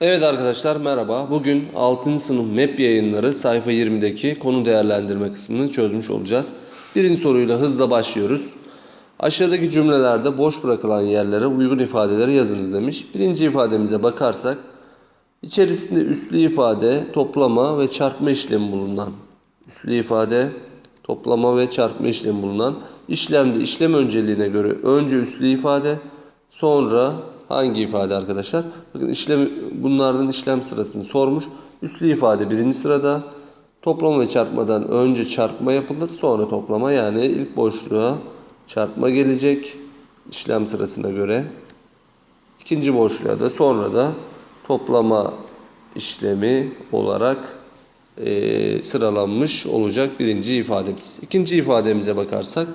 Evet arkadaşlar merhaba. Bugün 6. sınıf MEP yayınları sayfa 20'deki konu değerlendirme kısmını çözmüş olacağız. Birinci soruyla hızla başlıyoruz. Aşağıdaki cümlelerde boş bırakılan yerlere uygun ifadeleri yazınız demiş. Birinci ifademize bakarsak içerisinde üslü ifade, toplama ve çarpma işlemi bulunan üslü ifade, toplama ve çarpma işlemi bulunan işlemde işlem önceliğine göre önce üslü ifade, sonra hangi ifade arkadaşlar? Bakın işlem bunlardan işlem sırasını sormuş. Üslü ifade birinci sırada. Toplama ve çarpmadan önce çarpma yapılır, sonra toplama yani ilk boşluğa çarpma gelecek işlem sırasına göre. İkinci boşluğa da sonra da toplama işlemi olarak e, sıralanmış olacak birinci ifademiz. İkinci ifademize bakarsak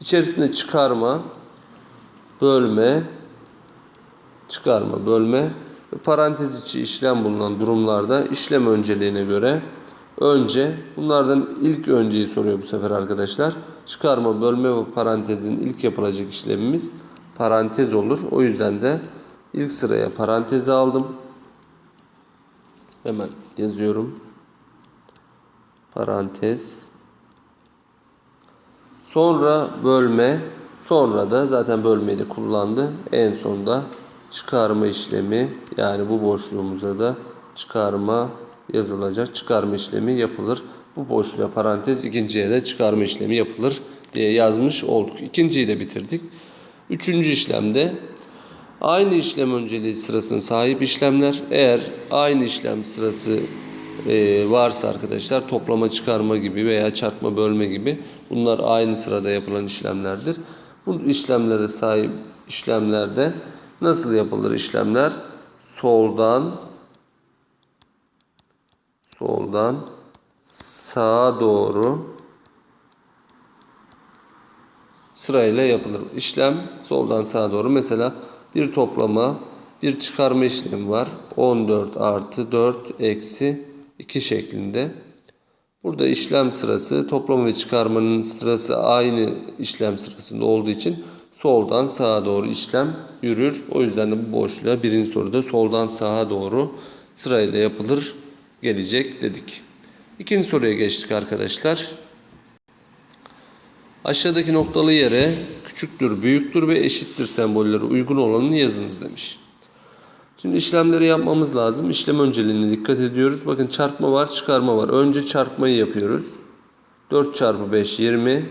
içerisinde çıkarma, bölme, çıkarma, bölme ve parantez içi işlem bulunan durumlarda işlem önceliğine göre önce bunlardan ilk önceyi soruyor bu sefer arkadaşlar. Çıkarma, bölme ve parantezin ilk yapılacak işlemimiz parantez olur. O yüzden de ilk sıraya parantezi aldım. Hemen yazıyorum. Parantez. Sonra bölme. Sonra da zaten bölmeyi de kullandı. En sonda çıkarma işlemi yani bu boşluğumuza da çıkarma yazılacak. Çıkarma işlemi yapılır. Bu boşluğa parantez ikinciye de çıkarma işlemi yapılır diye yazmış olduk. İkinciyi de bitirdik. Üçüncü işlemde aynı işlem önceliği sırasına sahip işlemler eğer aynı işlem sırası e, varsa arkadaşlar toplama çıkarma gibi veya çarpma bölme gibi bunlar aynı sırada yapılan işlemlerdir. Bu işlemlere sahip işlemlerde nasıl yapılır işlemler? Soldan soldan sağa doğru sırayla yapılır. İşlem soldan sağa doğru. Mesela bir toplama, bir çıkarma işlemi var. 14 artı 4 eksi 2 şeklinde. Burada işlem sırası toplama ve çıkarmanın sırası aynı işlem sırasında olduğu için soldan sağa doğru işlem yürür. O yüzden de bu boşluğa birinci soruda soldan sağa doğru sırayla yapılır gelecek dedik. İkinci soruya geçtik arkadaşlar. Aşağıdaki noktalı yere küçüktür, büyüktür ve eşittir sembolleri uygun olanını yazınız demiş. Şimdi işlemleri yapmamız lazım. İşlem önceliğine dikkat ediyoruz. Bakın çarpma var, çıkarma var. Önce çarpmayı yapıyoruz. 4 çarpı 5 20.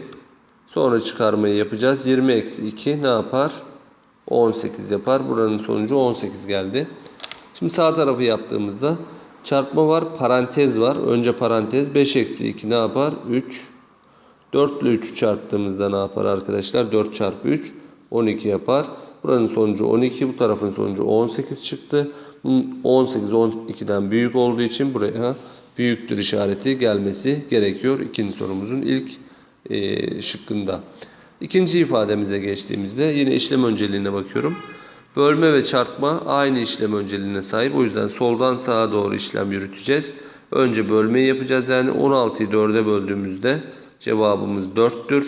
Sonra çıkarmayı yapacağız. 20 eksi 2 ne yapar? 18 yapar. Buranın sonucu 18 geldi. Şimdi sağ tarafı yaptığımızda çarpma var, parantez var. Önce parantez 5 eksi 2 ne yapar? 3. 4 ile 3'ü çarptığımızda ne yapar arkadaşlar? 4 çarpı 3 12 yapar. Buranın sonucu 12, bu tarafın sonucu 18 çıktı. 18 12'den büyük olduğu için buraya büyüktür işareti gelmesi gerekiyor. İkinci sorumuzun ilk e, şıkkında. İkinci ifademize geçtiğimizde yine işlem önceliğine bakıyorum. Bölme ve çarpma aynı işlem önceliğine sahip. O yüzden soldan sağa doğru işlem yürüteceğiz. Önce bölmeyi yapacağız. Yani 16'yı 4'e böldüğümüzde cevabımız 4'tür.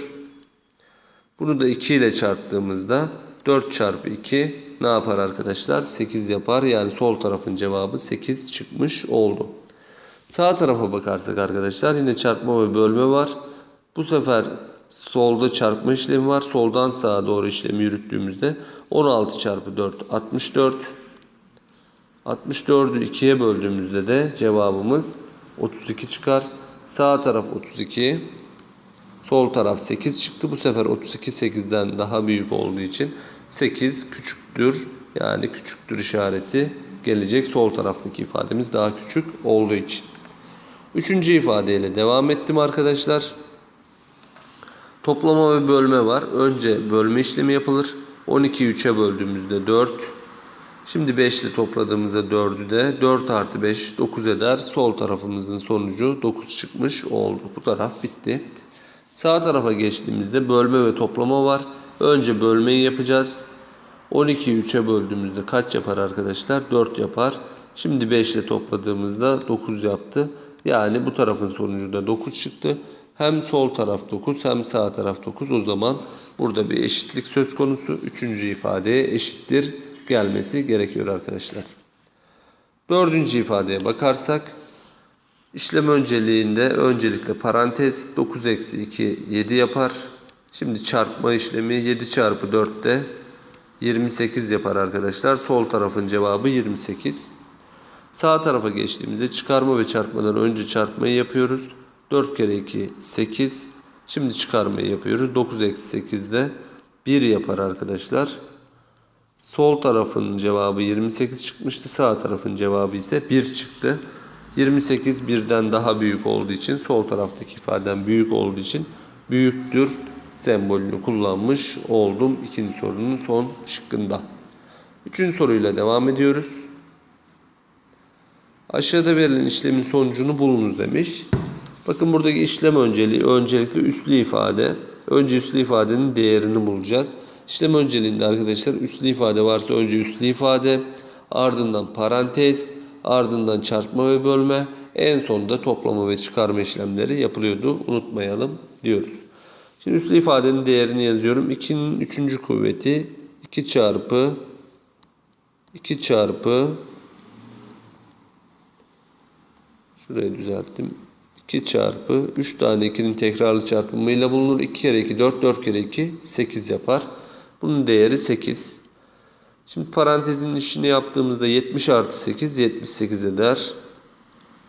Bunu da 2 ile çarptığımızda 4 çarpı 2 ne yapar arkadaşlar? 8 yapar. Yani sol tarafın cevabı 8 çıkmış oldu. Sağ tarafa bakarsak arkadaşlar yine çarpma ve bölme var. Bu sefer solda çarpma işlemi var. Soldan sağa doğru işlemi yürüttüğümüzde 16 çarpı 4 64. 64'ü 2'ye böldüğümüzde de cevabımız 32 çıkar. Sağ taraf 32. Sol taraf 8 çıktı. Bu sefer 32 8'den daha büyük olduğu için 8 küçüktür. Yani küçüktür işareti gelecek. Sol taraftaki ifademiz daha küçük olduğu için. Üçüncü ifadeyle devam ettim arkadaşlar. Toplama ve bölme var. Önce bölme işlemi yapılır. 12'yi 3'e böldüğümüzde 4. Şimdi 5 ile topladığımızda 4'ü de 4 artı 5 9 eder. Sol tarafımızın sonucu 9 çıkmış oldu. Bu taraf bitti. Sağ tarafa geçtiğimizde bölme ve toplama var. Önce bölmeyi yapacağız. 12'yi 3'e böldüğümüzde kaç yapar arkadaşlar? 4 yapar. Şimdi 5 ile topladığımızda 9 yaptı. Yani bu tarafın sonucu da 9 çıktı. Hem sol taraf 9 hem sağ taraf 9. O zaman burada bir eşitlik söz konusu. Üçüncü ifadeye eşittir gelmesi gerekiyor arkadaşlar. Dördüncü ifadeye bakarsak işlem önceliğinde öncelikle parantez 9 eksi 2 7 yapar. Şimdi çarpma işlemi 7 çarpı 4'te 28 yapar arkadaşlar. Sol tarafın cevabı 28. Sağ tarafa geçtiğimizde çıkarma ve çarpmadan önce çarpmayı yapıyoruz. 4 kere 2 8. Şimdi çıkarmayı yapıyoruz. 9 eksi 8'de 1 yapar arkadaşlar. Sol tarafın cevabı 28 çıkmıştı. Sağ tarafın cevabı ise 1 çıktı. 28 birden daha büyük olduğu için sol taraftaki ifadem büyük olduğu için büyüktür sembolünü kullanmış oldum. ikinci sorunun son şıkkında. Üçüncü soruyla devam ediyoruz. Aşağıda verilen işlemin sonucunu bulunuz demiş. Bakın buradaki işlem önceliği öncelikle üslü ifade. Önce üslü ifadenin değerini bulacağız. İşlem önceliğinde arkadaşlar üslü ifade varsa önce üslü ifade, ardından parantez, ardından çarpma ve bölme, en sonunda toplama ve çıkarma işlemleri yapılıyordu. Unutmayalım diyoruz. Şimdi üslü ifadenin değerini yazıyorum. 2'nin 3. kuvveti 2 çarpı 2 çarpı Şurayı düzelttim. 2 çarpı 3 tane 2'nin tekrarlı çarpımıyla bulunur. 2 kere 2 4, 4 kere 2 8 yapar. Bunun değeri 8. Şimdi parantezin işini yaptığımızda 70 artı 8 78 eder.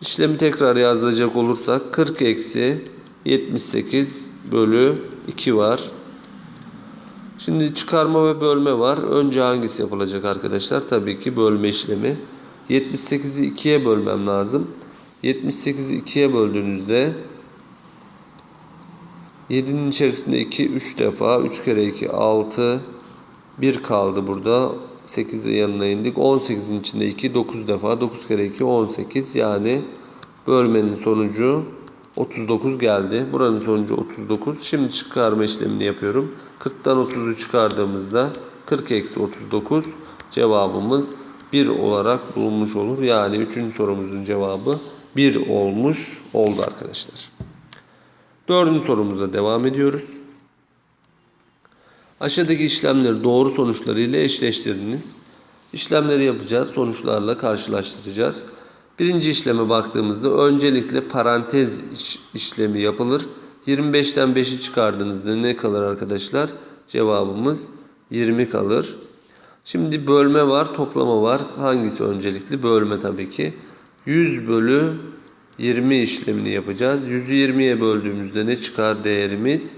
İşlemi tekrar yazacak olursak 40 eksi 78 bölü 2 var. Şimdi çıkarma ve bölme var. Önce hangisi yapılacak arkadaşlar? Tabii ki bölme işlemi. 78'i 2'ye bölmem lazım. 78'i 2'ye böldüğünüzde 7'nin içerisinde 2 3 defa 3 kere 2 6 1 kaldı burada. 8 de yanına indik. 18'in içinde 2 9 defa 9 kere 2 18 yani bölmenin sonucu 39 geldi. Buranın sonucu 39. Şimdi çıkarma işlemini yapıyorum. 40'tan 30'u çıkardığımızda 40 eksi 39 cevabımız 1 olarak bulunmuş olur. Yani 3. sorumuzun cevabı 1 olmuş oldu arkadaşlar. Dördüncü sorumuza devam ediyoruz. Aşağıdaki işlemleri doğru sonuçlarıyla eşleştirdiniz. İşlemleri yapacağız. Sonuçlarla karşılaştıracağız. Birinci işleme baktığımızda öncelikle parantez iş- işlemi yapılır. 25'ten 5'i çıkardığınızda ne kalır arkadaşlar? Cevabımız 20 kalır. Şimdi bölme var, toplama var. Hangisi öncelikli? Bölme tabii ki. 100 bölü 20 işlemini yapacağız. 100'ü 20'ye böldüğümüzde ne çıkar değerimiz?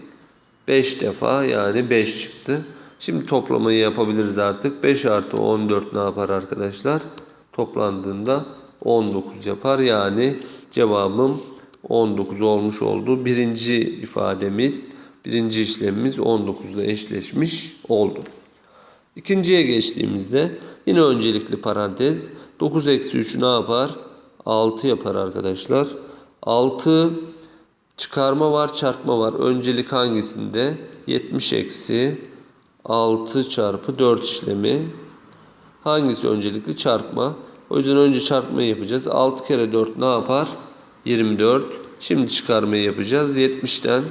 5 defa yani 5 çıktı. Şimdi toplamayı yapabiliriz artık. 5 artı 14 ne yapar arkadaşlar? Toplandığında 19 yapar. Yani cevabım 19 olmuş oldu. Birinci ifademiz, birinci işlemimiz 19 ile eşleşmiş oldu. İkinciye geçtiğimizde yine öncelikli parantez 9 eksi 3 ne yapar? 6 yapar arkadaşlar. 6 çıkarma var çarpma var. Öncelik hangisinde? 70 eksi 6 çarpı 4 işlemi. Hangisi öncelikli? Çarpma. O yüzden önce çarpmayı yapacağız. 6 kere 4 ne yapar? 24. Şimdi çıkarmayı yapacağız. 70'ten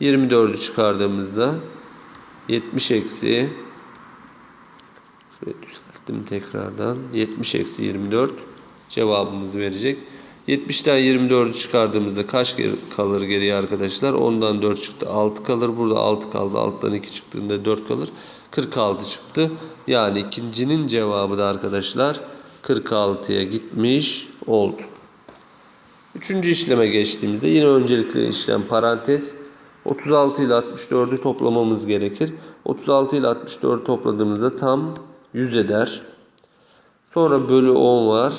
24'ü çıkardığımızda 70 eksi Şöyle düzelttim tekrardan. 70 eksi 24 cevabımızı verecek. 70'ten 24'ü çıkardığımızda kaç kalır geriye arkadaşlar? Ondan 4 çıktı. 6 kalır. Burada 6 kaldı. Alttan 2 çıktığında 4 kalır. 46 çıktı. Yani ikincinin cevabı da arkadaşlar 46'ya gitmiş oldu. Üçüncü işleme geçtiğimizde yine öncelikli işlem parantez. 36 ile 64'ü toplamamız gerekir. 36 ile 64'ü topladığımızda tam 100 eder. Sonra bölü 10 var.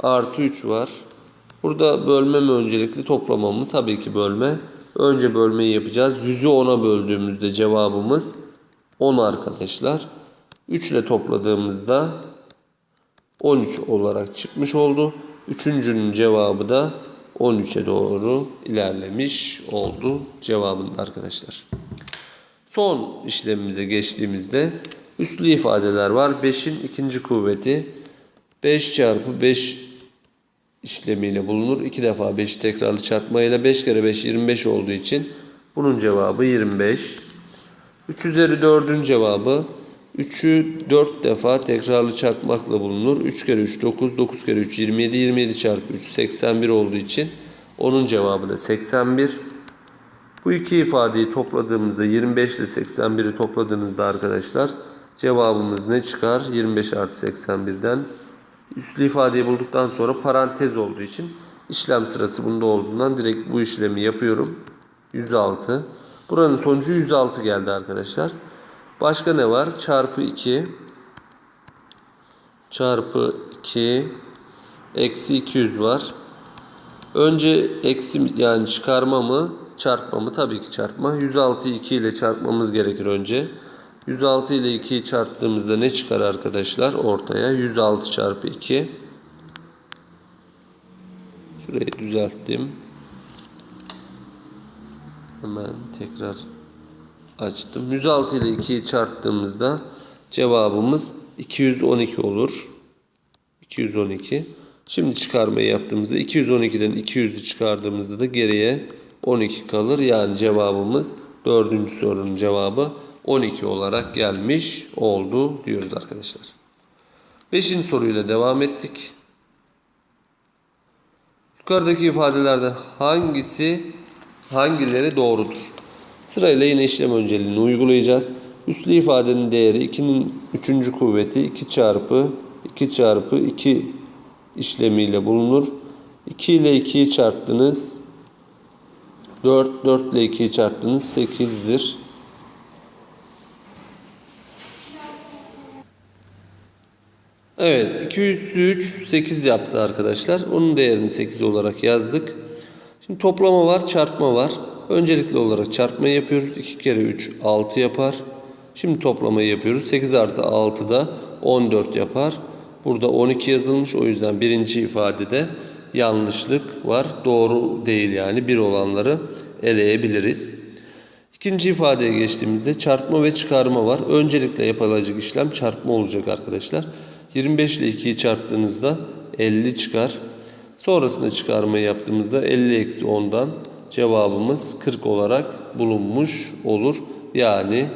Artı 3 var. Burada bölme mi öncelikli toplama mı? Tabii ki bölme. Önce bölmeyi yapacağız. 100'ü 10'a böldüğümüzde cevabımız 10 arkadaşlar. 3 ile topladığımızda 13 olarak çıkmış oldu. Üçüncünün cevabı da 13'e doğru ilerlemiş oldu cevabında arkadaşlar. Son işlemimize geçtiğimizde üslü ifadeler var. 5'in ikinci kuvveti 5 çarpı 5 işlemiyle bulunur. 2 defa 5 tekrarlı çarpmayla 5 kere 5 25 olduğu için bunun cevabı 25. 3 üzeri 4'ün cevabı 3'ü 4 defa tekrarlı çarpmakla bulunur. 3 kere 3 9, 9 kere 3 27, 27 çarpı 3 81 olduğu için onun cevabı da 81. Bu iki ifadeyi topladığımızda 25 ile 81'i topladığınızda arkadaşlar cevabımız ne çıkar? 25 artı 81'den üslü ifadeyi bulduktan sonra parantez olduğu için işlem sırası bunda olduğundan direkt bu işlemi yapıyorum. 106. Buranın sonucu 106 geldi arkadaşlar. Başka ne var? Çarpı 2 çarpı 2 eksi 200 var. Önce eksi yani çıkarma mı çarpma mı? Tabii ki çarpma. 106'yı 2 ile çarpmamız gerekir önce. 106 ile 2'yi çarptığımızda ne çıkar arkadaşlar ortaya? 106 çarpı 2. Şurayı düzelttim. Hemen tekrar açtım. 106 ile 2'yi çarptığımızda cevabımız 212 olur. 212. Şimdi çıkarmayı yaptığımızda 212'den 200'ü çıkardığımızda da geriye 12 kalır. Yani cevabımız dördüncü sorunun cevabı 12 olarak gelmiş oldu diyoruz arkadaşlar. Beşinci soruyla devam ettik. Yukarıdaki ifadelerden hangisi hangileri doğrudur? Sırayla yine işlem önceliğini uygulayacağız. Üslü ifadenin değeri 2'nin 3. kuvveti 2 çarpı 2 çarpı 2 işlemiyle bulunur. 2 ile 2'yi çarptınız. 4, 4 ile 2'yi çarptınız 8'dir. Evet 2 üssü 3 8 yaptı arkadaşlar. Onun değerini 8 olarak yazdık. Şimdi toplama var çarpma var. Öncelikli olarak çarpmayı yapıyoruz. 2 kere 3 6 yapar. Şimdi toplamayı yapıyoruz. 8 artı 6 da 14 yapar. Burada 12 yazılmış. O yüzden birinci ifadede yanlışlık var. Doğru değil yani. Bir olanları eleyebiliriz. İkinci ifadeye geçtiğimizde çarpma ve çıkarma var. Öncelikle yapılacak işlem çarpma olacak arkadaşlar. 25 ile 2'yi çarptığınızda 50 çıkar. Sonrasında çıkarmayı yaptığımızda 50 eksi 10'dan cevabımız 40 olarak bulunmuş olur. Yani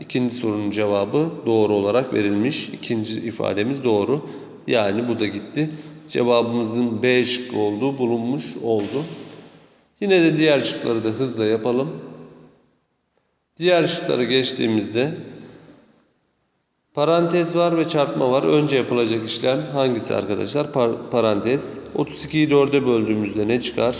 ikinci sorunun cevabı doğru olarak verilmiş. İkinci ifademiz doğru. Yani bu da gitti. Cevabımızın B şıkkı olduğu bulunmuş oldu. Yine de diğer şıkları da hızla yapalım. Diğer şıkları geçtiğimizde parantez var ve çarpma var. Önce yapılacak işlem hangisi arkadaşlar? Par parantez. 32'yi 4'e böldüğümüzde ne çıkar?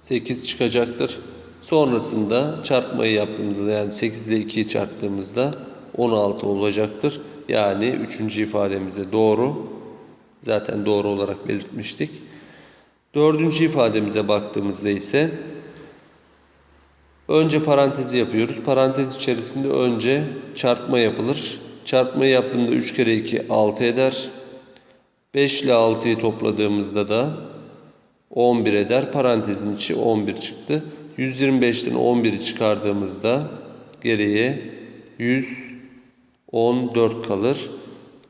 8 çıkacaktır. Sonrasında çarpmayı yaptığımızda yani 8 ile 2'yi çarptığımızda 16 olacaktır. Yani üçüncü ifademizde doğru. Zaten doğru olarak belirtmiştik. Dördüncü ifademize baktığımızda ise önce parantezi yapıyoruz. Parantez içerisinde önce çarpma yapılır. Çarpmayı yaptığımda 3 kere 2 6 eder. 5 ile 6'yı topladığımızda da 11 eder. Parantezin içi 11 çıktı. 125'ten 11'i çıkardığımızda geriye 114 kalır.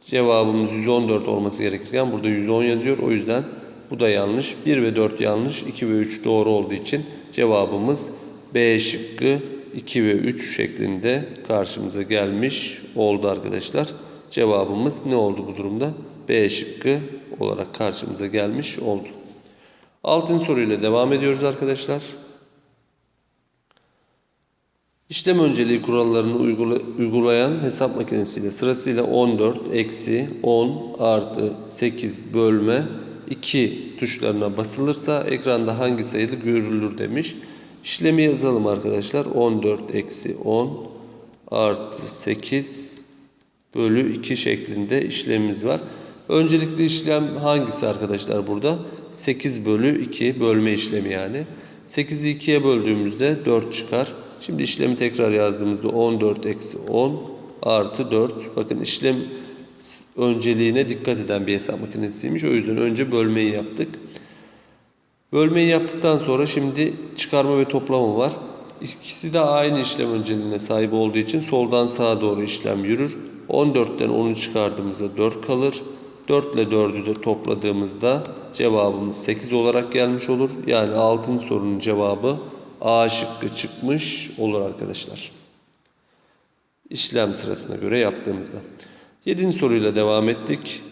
Cevabımız 114 olması gerekirken burada 110 yazıyor. O yüzden bu da yanlış. 1 ve 4 yanlış. 2 ve 3 doğru olduğu için cevabımız B şıkkı 2 ve 3 şeklinde karşımıza gelmiş oldu arkadaşlar. Cevabımız ne oldu bu durumda? B şıkkı olarak karşımıza gelmiş oldu. Altın soruyla devam ediyoruz arkadaşlar. İşlem önceliği kurallarını uygula, uygulayan hesap makinesiyle sırasıyla 14, eksi, 10, artı, 8, bölme, 2 tuşlarına basılırsa ekranda hangi sayılı görülür demiş. İşlemi yazalım arkadaşlar. 14 eksi 10 artı 8 bölü 2 şeklinde işlemimiz var. Öncelikli işlem hangisi arkadaşlar burada? 8 bölü 2 bölme işlemi yani. 8'i 2'ye böldüğümüzde 4 çıkar. Şimdi işlemi tekrar yazdığımızda 14 eksi 10 artı 4. Bakın işlem önceliğine dikkat eden bir hesap makinesiymiş. O yüzden önce bölmeyi yaptık. Bölmeyi yaptıktan sonra şimdi çıkarma ve toplama var. İkisi de aynı işlem önceliğine sahip olduğu için soldan sağa doğru işlem yürür. 14'ten 10'u çıkardığımızda 4 kalır. 4 ile 4'ü de topladığımızda cevabımız 8 olarak gelmiş olur. Yani altın sorunun cevabı A şıkkı çıkmış olur arkadaşlar. işlem sırasına göre yaptığımızda. Yedinci soruyla devam ettik.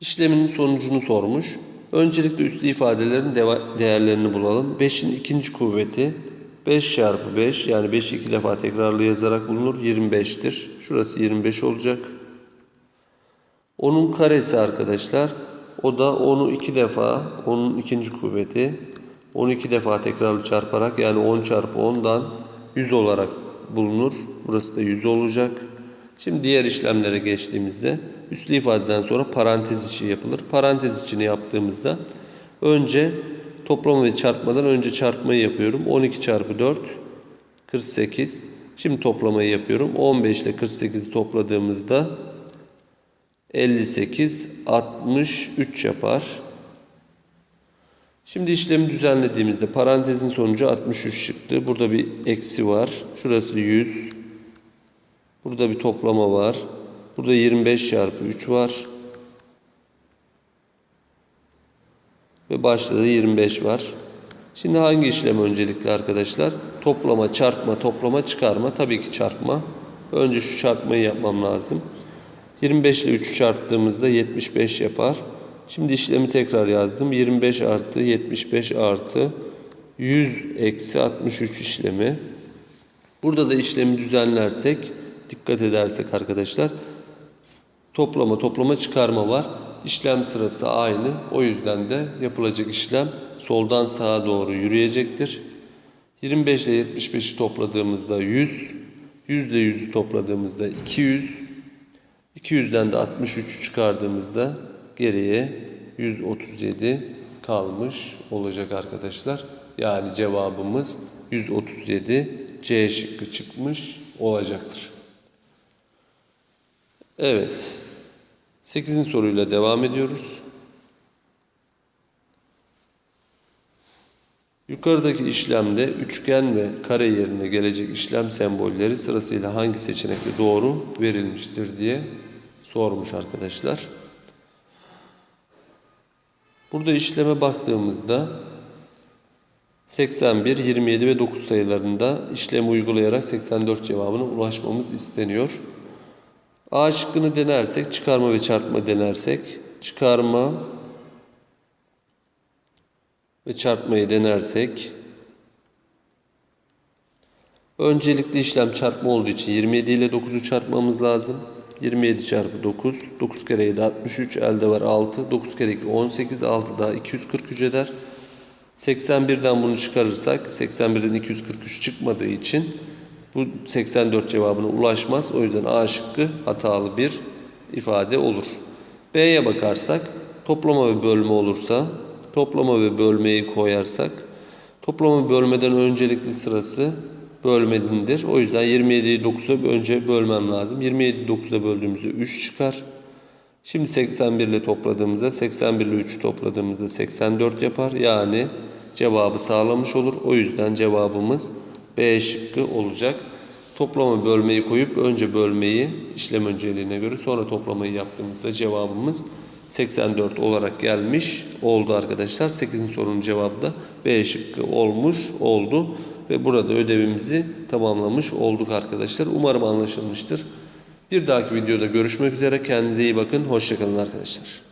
İşleminin sonucunu sormuş. Öncelikle üslü ifadelerin değerlerini bulalım. 5'in ikinci kuvveti 5 çarpı 5 yani 5'i iki defa tekrarlı yazarak bulunur 25'tir. Şurası 25 olacak. Onun karesi arkadaşlar. O da 10'u iki defa, onun ikinci kuvveti. 10'u iki defa tekrarlı çarparak yani 10 çarpı 10'dan 100 olarak bulunur. Burası da 100 olacak. Şimdi diğer işlemlere geçtiğimizde üslü ifadeden sonra parantez içi yapılır. Parantez içini yaptığımızda önce toplama ve çarpmadan önce çarpmayı yapıyorum. 12 çarpı 4 48. Şimdi toplamayı yapıyorum. 15 ile 48'i topladığımızda 58, 63 yapar. Şimdi işlemi düzenlediğimizde parantezin sonucu 63 çıktı. Burada bir eksi var. Şurası 100. Burada bir toplama var. Burada 25 çarpı 3 var. Ve başta da 25 var. Şimdi hangi işlem öncelikli arkadaşlar? Toplama, çarpma, toplama, çıkarma. Tabii ki çarpma. Önce şu çarpmayı yapmam lazım. 25 ile 3'ü çarptığımızda 75 yapar. Şimdi işlemi tekrar yazdım. 25 artı 75 artı 100 eksi 63 işlemi. Burada da işlemi düzenlersek, dikkat edersek arkadaşlar toplama toplama çıkarma var. İşlem sırası aynı. O yüzden de yapılacak işlem soldan sağa doğru yürüyecektir. 25 ile 75'i topladığımızda 100, 100 ile 100'ü topladığımızda 200, 200'den de 63'ü çıkardığımızda geriye 137 kalmış olacak arkadaşlar. Yani cevabımız 137 C şıkkı çıkmış olacaktır. Evet. 8. soruyla devam ediyoruz. Yukarıdaki işlemde üçgen ve kare yerine gelecek işlem sembolleri sırasıyla hangi seçenekte doğru verilmiştir diye sormuş arkadaşlar. Burada işleme baktığımızda 81, 27 ve 9 sayılarında işlemi uygulayarak 84 cevabına ulaşmamız isteniyor. A şıkkını denersek, çıkarma ve çarpma denersek, çıkarma ve çarpmayı denersek, öncelikli işlem çarpma olduğu için 27 ile 9'u çarpmamız lazım. 27 çarpı 9, 9 kere 7 63, elde var 6, 9 kere 2 18, 6 daha 243 eder. 81'den bunu çıkarırsak 81'den 243 çıkmadığı için bu 84 cevabına ulaşmaz. O yüzden A şıkkı hatalı bir ifade olur. B'ye bakarsak toplama ve bölme olursa toplama ve bölmeyi koyarsak toplama bölmeden öncelikli sırası bölmedindir. O yüzden 27'yi 9'a önce bölmem lazım. 27'yi 9'a böldüğümüzde 3 çıkar. Şimdi 81 ile topladığımızda 81 ile 3'ü topladığımızda 84 yapar. Yani cevabı sağlamış olur. O yüzden cevabımız B şıkkı olacak. Toplama bölmeyi koyup önce bölmeyi işlem önceliğine göre sonra toplamayı yaptığımızda cevabımız 84 olarak gelmiş oldu arkadaşlar. 8. sorunun cevabı da B şıkkı olmuş oldu. Ve burada ödevimizi tamamlamış olduk arkadaşlar. Umarım anlaşılmıştır. Bir dahaki videoda görüşmek üzere. Kendinize iyi bakın. Hoşçakalın arkadaşlar.